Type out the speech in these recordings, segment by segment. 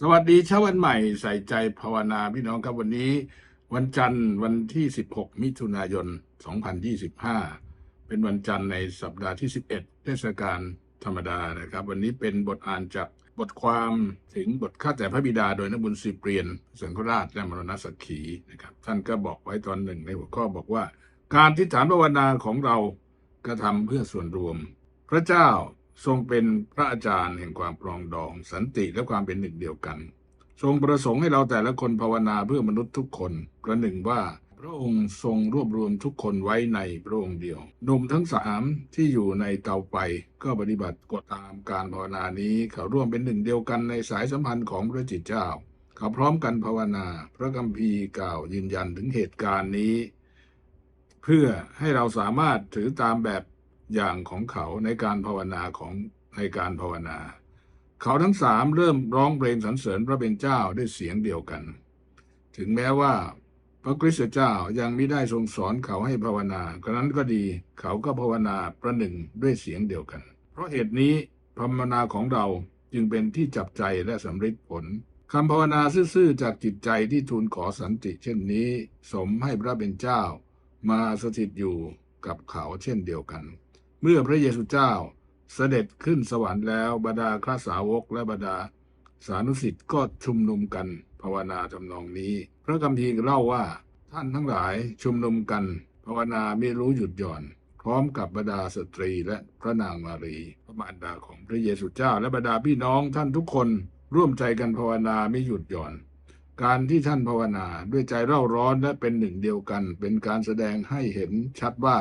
สวัสดีเช้าวันใหม่ใส่ใจภาวนาพี่น้องครับวันนี้ วันจันทร์วันที่ 16 มิถุนายน 2025 เป็นวันจันทร์ในสัปดาห์ที่ 11 เทศกาลธรรมดานะครับ วันนี้เป็นบทอ่านจากบทความถึงบทข้าแต่พระบิดาโดยนบุญสิเปรียนสังฆราชและมรณสักขีนะครับ ท่านก็บอกไว้ตอนหนึ่งในหัวข้อบอกว่า การที่ฐานภาวนาของเรากระทำเพื่อส่วนรวม พระเจ้า ทรงเป็นพระอาจารย์แห่งความปรองดอง สันติและความเป็นหนึ่งเดียวกัน ทรงประสงค์ให้เราแต่ละคนภาวนาเพื่อมนุษย์ทุกคนประหนึ่งว่าพระองค์ทรงรวบรวมทุกคนไว้ในพระองค์เดียวหนุ่มทั้งสามที่อยู่ในเตาไฟก็ปฏิบัติกฎตามการภาวนานี้เขาร่วมเป็นหนึ่งเดียวกันในสายสัมพันธ์ของพระจิตเจ้า เขาพร้อมกันภาวนา พระคัมภีร์กล่าวยืนยันถึงเหตุการณ์นี้ เพื่อให้เราสามารถถือตามแบบ อย่างของเขาในการภาวนาของในการภาวนา เขาทั้งสามเริ่มร้องเพลงสรรเสริญพระเป็นเจ้าด้วยเสียงเดียวกัน ถึงแม้ว่าพระคริสตเจ้ายังไม่ได้ทรงสอนเขาให้ภาวนากรนั้นก็ดีเขาก็ภาวนาประหนึ่งด้วยเสียงเดียวกัน เพราะเหตุนี้ภาวนาของเราจึงเป็นที่จับใจและสำเร็จผลคำภาวนาซื่อๆจากจิตใจที่ทูลขอสันติ เช่นนี้ สมให้พระเป็นเจ้า มาสถิตอยู่กับเขาเช่นเดียวกัน มื่อพระเยซูเจ้าเสด็จขึ้นสวรรค์แล้วบรรดาข้าสาวกและบรรดาสานุสิทธิ์ก็ชุมนุมกันภาวนาทำนองนี้ พระคัมภีร์เล่าว่าท่านทั้งหลายชุมนุมกัน ภาวนาไม่รู้หยุดหย่อน พร้อมกับบรรดาสตรีและพระนางมารี พระมารดาของพระเยซูเจ้า และบรรดาพี่น้องท่านทุกคนร่วมใจกันภาวนาไม่หยุดหย่อน การที่ท่านภาวนาด้วยใจเร่าร้อนและเป็นหนึ่งเดียวกัน เป็นการแสดงให้เห็นชัดว่า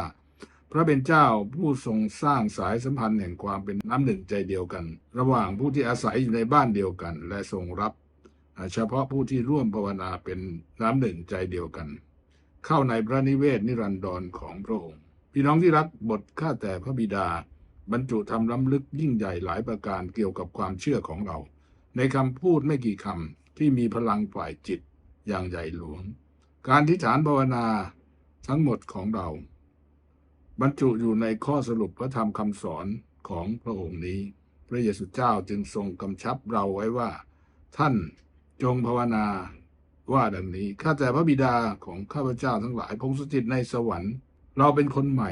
ระเป็นเจ้าผู้ทรงสร้างสายสัมพันธ์แห่งความเป็นน้ำหนึ่งใจเดียวกัน ระหว่างผู้ที่อาศัยอยู่ในบ้านเดียวกัน และทรงรับ เฉพาะผู้ที่ร่วมภาวนาเป็นน้ำหนึ่งใจเดียวกัน เข้าในพระนิเวศนิรันดรของพระองค์ พี่น้องที่รักบทข้าแต่พระบิดา บรรจุทำล้ำลึกยิ่งใหญ่หลายประการเกี่ยวกับความเชื่อของเรา ในคำพูดไม่กี่คำที่มีพลังฝ่ายจิตอย่างใหญ่หลวง การที่ฐานภาวนาทั้งหมดของเรา บรรจุอยู่ในข้อสรุปพระธรรมคำสอนของพระองค์นี้ พระเยซูเจ้าจึงทรงกำชับเราไว้ว่า ท่านจงภาวนาว่าดังนี้ข้าแต่พระบิดาของข้าพเจ้าทั้งหลายพงสถิตในสวรรค์ เราเป็นคนใหม่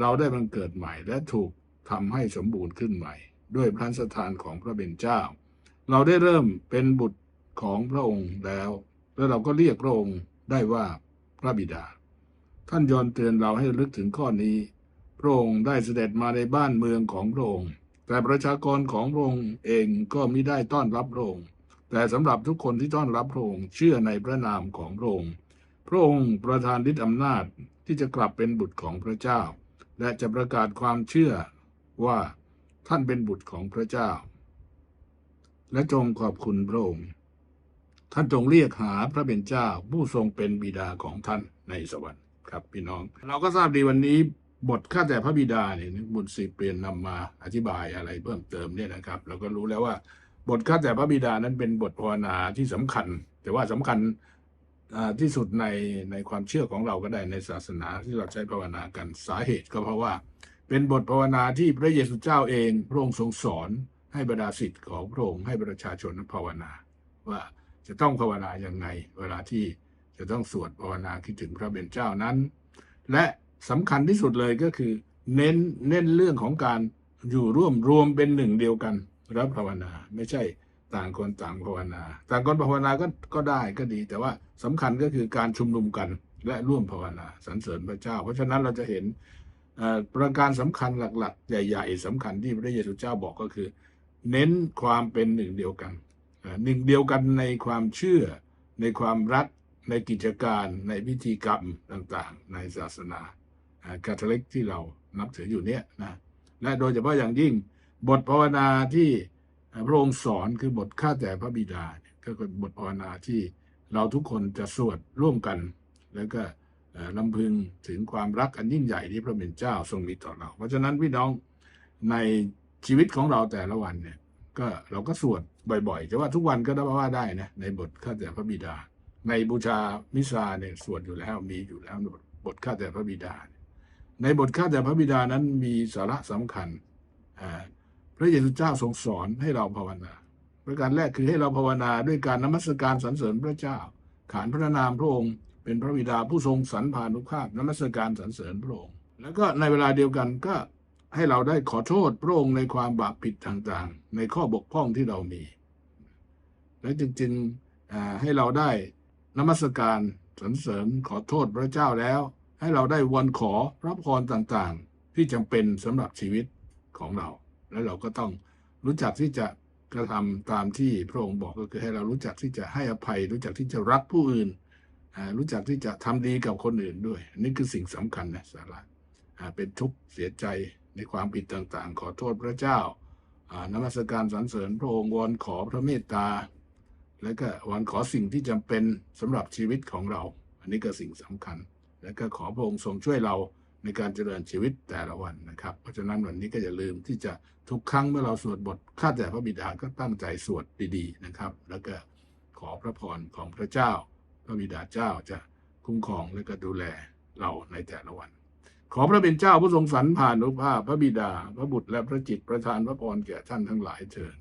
เราได้บังเกิดใหม่และถูกทำให้สมบูรณ์ขึ้นใหม่ ด้วยพระสถานของพระเป็นเจ้า เราได้เริ่มเป็นบุตรของพระองค์แล้ว และเราก็เรียกพระองค์ได้ว่าพระบิดา ท่านยอนเตือนเราให้ลึกถึงข้อนี้ พระองค์ได้เสด็จมาในบ้านเมืองของพระองค์ แต่ประชากรของพระองค์เองก็มิได้ต้อนรับพระองค์แต่สำหรับทุกคนที่ต้อนรับพระองค์เชื่อในพระนามของพระองค์ พระองค์ประทานฤทธิอำนาจที่จะกลับเป็นบุตรของพระเจ้า และจะประกาศความเชื่อว่าท่านเป็นบุตรของพระเจ้า และจงขอบคุณพระองค์ท่านจงเรียกหาพระเป็นเจ้าผู้ทรงเป็นบิดาของท่านในสวรรค์ ครับพี่น้อง เราก็ทราบดีวันนี้บทข้าแต่พระบิดาเนี่ยบุญสีเปลี่ยนนำมาอธิบายอะไรเพิ่มเติมเนี่ยนะครับ เราก็รู้แล้วว่าบทข้าแต่พระบิดานั้นเป็นบทภาวนาที่สำคัญ แต่ว่าสำคัญที่สุดในในความเชื่อของเราก็ได้ในศาสนาที่เราใช้ภาวนากันสาเหตุก็เพราะว่า เป็นบทภาวนาที่พระเยซูเจ้าเองพระองค์ทรงสอนให้บรรดาศิษย์ของพระองค์ให้ประชาชนนั้นภาวนา ว่าจะต้องภาวนาอย่างไง เวลาที่ จะต้องสวดภาวนาคิดถึงพระเป็นเจ้านั้น และสำคัญที่สุดเลยก็คือ เน้นเน้นเรื่องของการอยู่ร่วมรวมเป็นหนึ่งเดียวกันรับภาวนา ไม่ใช่ต่างคนต่างภาวนา ต่างคนภาวนาก็ก็ได้ก็ดี แต่ว่าสำคัญก็คือการชุมนุมกันและร่วมภาวนาสรรเสริญพระเจ้า เพราะฉะนั้นเราจะเห็นประการสำคัญหลักๆ ใหญ่ๆสำคัญที่พระเยซูเจ้าบอกก็คือ เน้นความเป็นหนึ่งเดียวกันหนึ่งเดียวกันในความเชื่อในความรัก ในกิจการในพิธีกรรมต่างๆ ในศาสนาคาทอลิกที่เรานับถืออยู่เนี่ยนะและโดยเฉพาะอย่างยิ่งบทภาวนาที่พระองค์สอนคือบทข้าแต่พระบิดาก็เป็นบทภาวนาที่เราทุกคนจะสวดร่วมกัน แล้วก็ลำพึงถึงความรักอันยิ่งใหญ่ที่พระเป็นเจ้าทรงมีต่อเรา เพราะฉะนั้นพี่น้องในชีวิตของเราแต่ละวันเนี่ยก็เราก็สวดบ่อยๆแต่ว่าทุกวันก็ได้ว่าได้นะในบทข้าแต่พระบิดา ในบูชามิซาเนี่ยสวดอยู่แล้วมีอยู่แล้วบทบทข้าแต่พระบิดา ในบทข้าแต่พระบิดานั้นมีสาระสำคัญพระเยซูเจ้าทรงสอนให้เราภาวนา ประการแรกคือให้เราภาวนาด้วยการนมัสการสรรเสริญพระเจ้า ขานพระนามพระองค์ เป็นพระบิดาผู้ทรงสรรพานุภาพนมัสการสรรเสริญพระองค์ แล้วก็ในเวลาเดียวกันก็ให้เราได้ขอโทษพระองค์ในความบาปผิดต่างๆ ในข้อบกพร่องที่เรามี และจริงๆให้เราได้ นมัสการสรรเสริญขอโทษพระเจ้าแล้ว ให้เราได้วันขอพระพรต่างๆ ที่จำเป็นสำหรับชีวิตของเรา และเราก็ต้องรู้จักที่จะกระทำตามที่พระองค์บอกก็คือให้เรารู้จักที่จะให้อภัย รู้จักที่จะรักผู้อื่น รู้จักที่จะทำดีกับคนอื่นด้วยนนี่คือสิ่งสำคัญนะสาระอ่าเป็นทุกข์เสียใจในความผิดต่างๆ ขอโทษพระเจ้าอ่านมัสการสรรเสริญพระองค์วอนขอพระเมตตา และก็วอนขอสิ่งที่จำเป็นสำหรับชีวิตของเรา อันนี้ก็สิ่งสำคัญ และก็ขอพระองค์ทรงช่วยเราในการเจริญชีวิตแต่ละวันนะครับ เพราะฉะนั้นวันนี้ก็อย่าลืมที่จะทุกครั้งเมื่อเราสวดบทข้าแต่พระบิดาก็ตั้งใจสวดดีๆนะครับ แล้วก็ขอพระพรของพระเจ้า พระบิดาเจ้าจะคุ้มครองและก็ดูแลเราในแต่ละวัน ขอพระเป็นเจ้าผู้ทรงสรรผ่านอุปาพพระบิดา พระบุตรและพระจิตประทานพระพรแก่ท่านทั้งหลายเถิด